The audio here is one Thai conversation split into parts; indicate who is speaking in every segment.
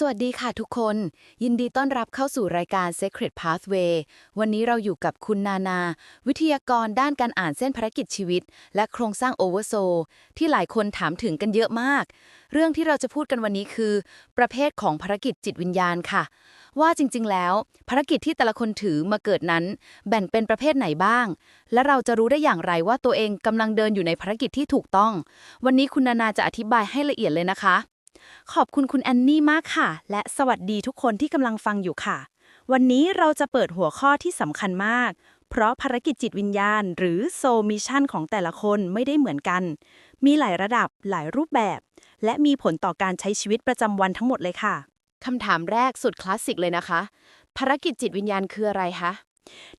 Speaker 1: สวัสดีค่ะทุกคน ยินดีต้อนรับเข้าสู่รายการ Secret Pathway วันนี้เราอยู่กับคุณนานา วิทยากรด้านการอ่านเส้นภารกิจชีวิต และโครงสร้าง Oversoul ที่หลายคนถามถึงกันเยอะมาก เรื่องที่เราจะพูดกันวันนี้คือ ประเภทของภารกิจจิตวิญญาณค่ะ ว่าจริง ๆ แล้ว ภารกิจที่แต่ละคนถือมาเกิดนั้น แบ่งเป็นประเภทไหนบ้าง และเราจะรู้ได้อย่างไรว่าตัวเองกำลังเดินอยู่ในภารกิจที่ถูกต้อง วันนี้คุณนานาจะอธิบายให้ละเอียดเลยนะคะ
Speaker 2: ขอบคุณคุณแอนนี่มากค่ะ และสวัสดีทุกคนที่กำลังฟังอยู่ค่ะ วันนี้เราจะเปิดหัวข้อที่สำคัญมาก เพราะภารกิจจิตวิญญาณ หรือโซมิชันของแต่ละคนไม่ได้เหมือนกัน มีหลายระดับหลายรูปแบบ และมีผลต่อการใช้ชีวิตประจำวันทั้งหมดเลยค่ะ
Speaker 1: คำถามแรกสุดคลาสสิกเลยนะคะ ภารกิจจิตวิญญาณคืออะไรคะ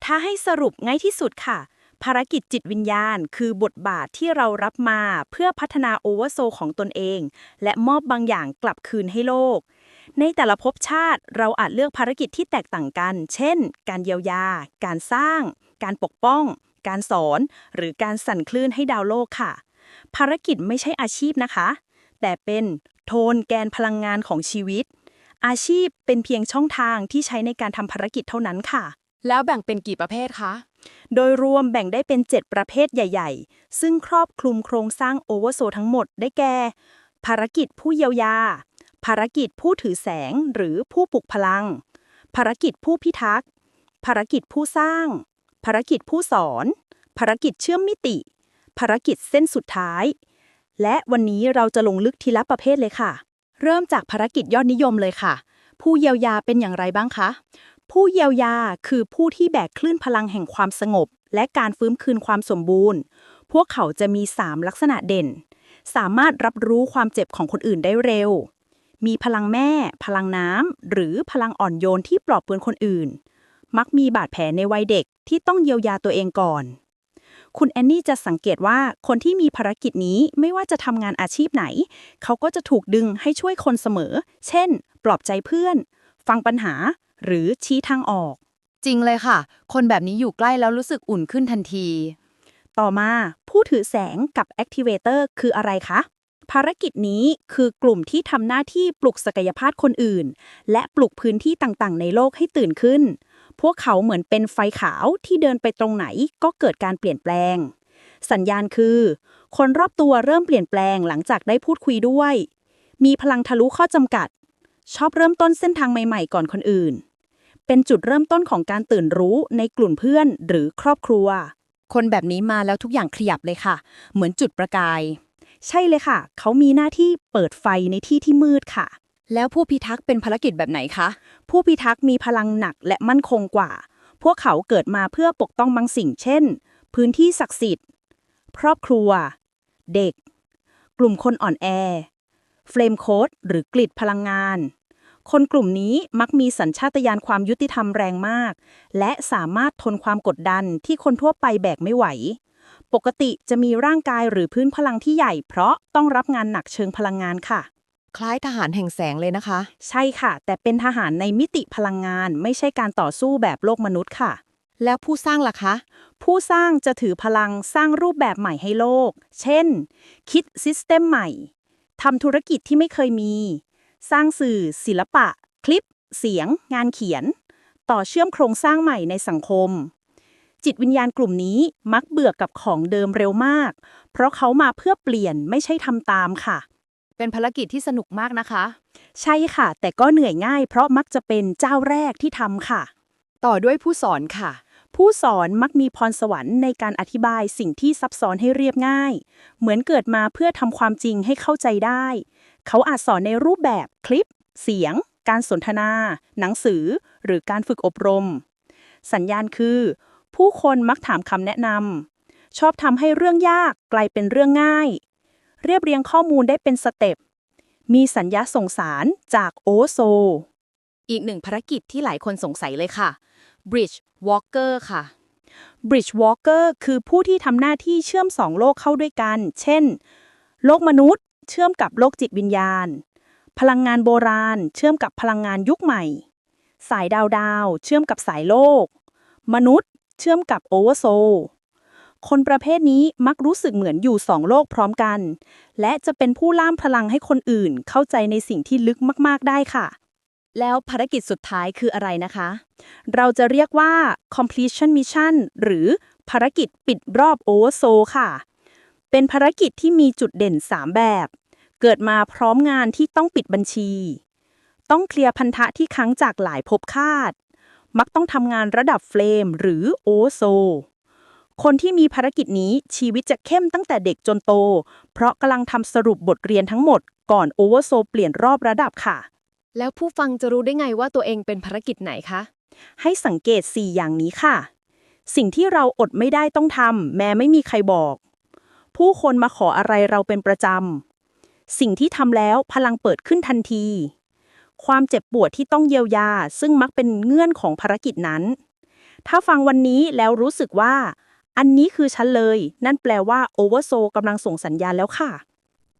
Speaker 2: ถ้าให้สรุปง่ายที่สุดค่ะ ภารกิจจิตวิญญาณ คือบทบาทที่เรารับมาเพื่อพัฒนาโอเวอร์โซของตนเอง และมอบบางอย่างกลับคืนให้โลก ในแต่ละภพชาติเราอาจเลือกภารกิจที่แตกต่างกัน เช่น การเยียวยา การสร้าง การปกป้อง การสอน หรือการสั่นคลื่นให้ดาวโลกค่ะ ภารกิจไม่ใช่อาชีพนะคะ แต่เป็นโทนแกนพลังงานของชีวิต อาชีพเป็นเพียงช่องทางที่ใช้ในการทำภารกิจเท่านั้นค่ะ
Speaker 1: แล้วแบ่งเป็นกี่ประเภทคะ
Speaker 2: โดยรวมแบ่งได้เป็น 7 ประเภทใหญ่ ๆ ซึ่งครอบคลุมโครงสร้างโอเวอร์โซทั้งหมดได้แก่ ภารกิจผู้เยียวยา ภารกิจผู้ถือแสงหรือผู้ปลุกพลัง ภารกิจผู้พิทักษ์ ภารกิจผู้สร้าง ภารกิจผู้สอน ภารกิจเชื่อมมิติ ภารกิจเส้นสุดท้าย และวันนี้เราจะลงลึกทีละประเภทเลยค่ะ เริ่มจากภารกิจยอดนิยมเลยค่ะ ผู้เยียวยาเป็นอย่างไรบ้างคะ ผู้เยียวยาคือผู้ที่แบกคลื่นพลังแห่งความสงบ และการฟื้นคืนความสมบูรณ์ พวกเขาจะมี 3 ลักษณะเด่น สามารถรับรู้ความเจ็บของคนอื่นได้เร็ว มีพลังแม่ พลังน้ำ หรือพลังอ่อนโยนที่ปลอบเปลวนคนอื่น มักมีบาดแผลในวัยเด็กที่ต้องเยียวยาตัวเองก่อน คุณแอนนี่จะสังเกตว่าคนที่มีภารกิจนี้ไม่ว่าจะทำงานอาชีพไหน เขาก็จะถูกดึงให้ช่วยคนเสมอ เช่น ปลอบใจเพื่อน ฟังปัญหา หรือชี้ทางออก
Speaker 1: จริงเลยค่ะ คนแบบนี้อยู่ใกล้แล้วรู้สึกอุ่นขึ้นทันที
Speaker 2: ต่อมาผู้ถือแสงกับ Activator คืออะไรคะ ภารกิจนี้คือกลุ่มที่ทำหน้าที่ปลุกศักยภาพคนอื่น และปลุกพื้นที่ต่างๆ ในโลกให้ตื่นขึ้น พวกเขาเหมือนเป็นไฟขาวที่เดินไปตรงไหนก็เกิดการเปลี่ยนแปลง สัญญาณคือ คนรอบตัวเริ่มเปลี่ยนแปลงหลังจากได้พูดคุยด้วย มีพลังทะลุข้อจำกัด ชอบเริ่มต้นเส้นทางใหม่ ๆ ก่อนคนอื่น เป็นจุดเริ่มต้นของการตื่นรู้ในกลุ่มเพื่อนหรือครอบครัว
Speaker 1: คนแบบนี้มาแล้วทุกอย่างขยับเลยค่ะ เหมือนจุดประกาย
Speaker 2: ใช่เลยค่ะ เขามีหน้าที่เปิดไฟในที่ที่มืดค่ะ
Speaker 1: แล้วผู้พิทักษ์เป็นภารกิจแบบไหนคะ
Speaker 2: ผู้พิทักษ์มีพลังหนักและมั่นคงกว่า พวกเขาเกิดมาเพื่อปกป้องบางสิ่ง เช่น พื้นที่ศักดิ์สิทธิ์ ครอบครัว เด็ก กลุ่มคนอ่อนแอ เฟลมโคดหรือกลิดพลังงาน คนกลุ่มนี้มักมีสัญชาตญาณความยุติธรรมแรงมาก และสามารถทนความกดดันที่คนทั่วไปแบกไม่ไหว ปกติจะมีร่างกายหรือพื้นพลังที่ใหญ่ เพราะต้องรับงานหนักเชิงพลังงานค่ะ
Speaker 1: คล้ายทหารแห่งแสงเลยนะคะ
Speaker 2: ใช่ค่ะ แต่เป็นทหารในมิติพลังงาน ไม่ใช่การต่อสู้แบบโลกมนุษย์ค่ะ
Speaker 1: แล้วผู้สร้างล่ะคะ
Speaker 2: ผู้สร้างจะถือพลังสร้างรูปแบบใหม่ให้โลก เช่น คิดซิสเต็มใหม่ทำธุรกิจที่ไม่เคยมี สร้างสื่อ ศิลปะ คลิป เสียง งานเขียน ต่อเชื่อมโครงสร้างใหม่ในสังคม จิตวิญญาณกลุ่มนี้มักเบื่อกับของเดิมเร็วมาก เพราะเขามาเพื่อเปลี่ยนไม่ใช่ทำตามค่ะ
Speaker 1: เป็นภารกิจที่สนุกมากนะคะ
Speaker 2: ใช่ค่ะ แต่ก็เหนื่อยง่าย เพราะมักจะเป็นเจ้าแรกที่ทำค่ะ
Speaker 1: ต่อด้วยผู้สอนค่ะ
Speaker 2: ผู้สอนมักมีพรสวรรค์ในการอธิบายสิ่งที่ซับซ้อนให้เรียบง่าย เหมือนเกิดมาเพื่อทำความจริงให้เข้าใจได้ เขาอาจสอนในรูปแบบคลิป เสียง การสนทนา หนังสือ หรือการฝึกอบรม สัญญาณคือ ผู้คนมักถามคำแนะนำชอบทำให้เรื่องยากกลายเป็นเรื่องง่าย เรียบเรียงข้อมูลได้เป็นสเต็ปมีสัญญาส่งสารจากโอโซ
Speaker 1: อีกหนึ่งภารกิจที่หลายคนสงสัยเลยค่ะ Bridge Walker ค่ะ
Speaker 2: Bridge Walker คือผู้ที่ทำหน้าที่เชื่อมสองโลกเข้าด้วยกัน เช่น โลกมนุษย์ เชื่อมกับโลกจิตวิญญาณ พลังงานโบราณ เชื่อมกับพลังงานยุคใหม่ สายดาวดาว เชื่อมกับสายโลก มนุษย์ เชื่อมกับโอเวอร์โซคนประเภทนี้มักรู้สึกเหมือนอยู่สองโลกพร้อมกัน และจะเป็นผู้ล่ามพลังให้คนอื่นเข้าใจในสิ่งที่ลึกมาก ๆ ได้ค่ะ แล้วภารกิจสุดท้ายคืออะไรนะคะ เราจะเรียกว่า completion mission หรือภารกิจปิดรอบ oversoul ค่ะ เป็นภารกิจที่มีจุดเด่น 3 แบบ เกิดมาพร้อมงานที่ต้องปิดบัญชี ต้องเคลียร์พันธะที่ค้างจากหลายภพคาด มักต้องทำงานระดับเฟลมหรือโอโซ คนที่มีภารกิจนี้ชีวิตจะเข้มตั้งแต่เด็กจนโต เพราะกำลังทำสรุปบทเรียนทั้งหมดก่อนโอเวอร์โซเปลี่ยนรอบระดับค่ะ
Speaker 3: แล้วผู้ฟังจะรู้ได้ไงว่าตัวเองเป็นภารกิจไหนคะ
Speaker 2: ให้สังเกต 4 อย่างนี้ค่ะ สิ่งที่เราอดไม่ได้ต้องทำแม้ไม่มีใครบอก ผู้คนมาขออะไรเราเป็นประจำ สิ่งที่ทำแล้วพลังเปิดขึ้นทันที ความเจ็บปวดที่ต้องเยียวยา ซึ่งมักเป็นเงื่อนของภารกิจนั้น ถ้าฟังวันนี้แล้วรู้สึกว่า อันนี้คือฉันเลย นั่นแปลว่าโอเวอร์โซกำลังส่งสัญญาณแล้วค่ะ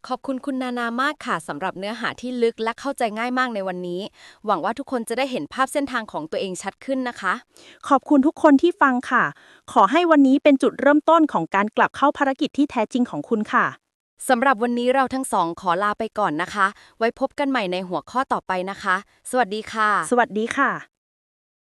Speaker 1: ขอบคุณคุณนานามากค่ะสำหรับเนื้อหาที่ลึกและเข้าใจง่ายมากในวันนี้ หวังว่าทุกคนจะได้เห็นภาพเส้นทางของตัวเองชัดขึ้นนะคะ
Speaker 2: ขอบคุณทุกคนที่ฟังค่ะ ขอให้วันนี้เป็นจุดเริ่มต้นของการกลับเข้าภารกิจที่แท้จริงของคุณค่ะ
Speaker 1: สำหรับวันนี้เราทั้งสองขอลาไปก่อนนะคะ ไว้พบกันใหม่ในหัวข้อต่อไปนะคะ สวัสดีค่ะ
Speaker 2: สวัสดีค่ะ